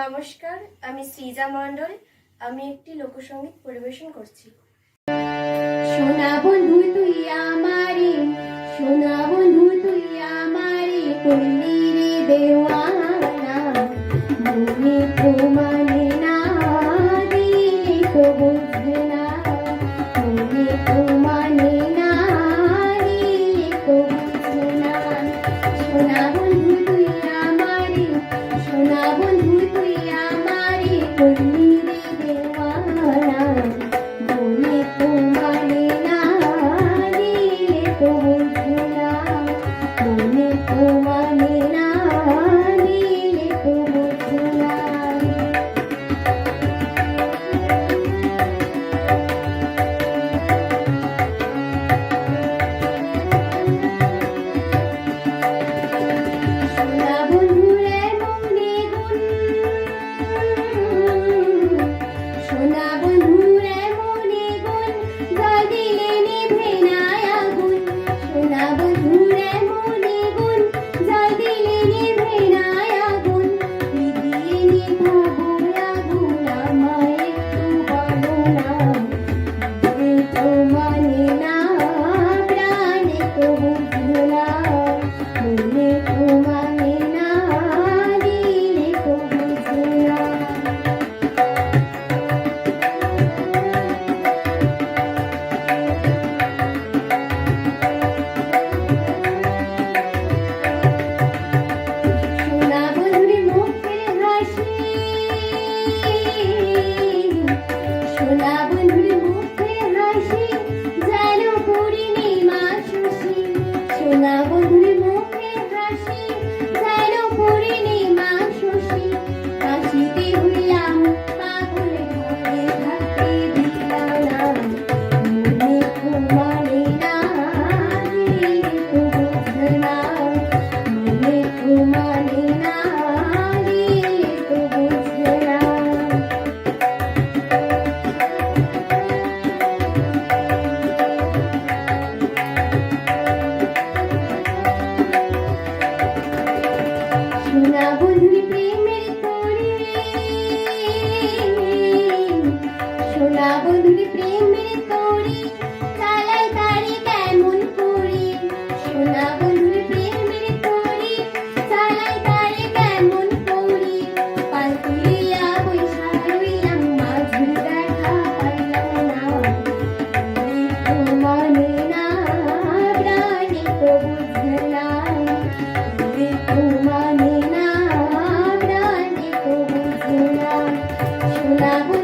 নমস্কার, আমি সৃজা মন্ডল আমি একটি লোকসঙ্গীত পরিবেশন করছি। সোনা বন্ধু তুই আমারে সোনা বন্ধু তুই আমারে করলি রে দেওয়ানা। I'm not না বন্ধুর প্রেমের তরে সোনা বন্ধুর প্রেমের তরে na bu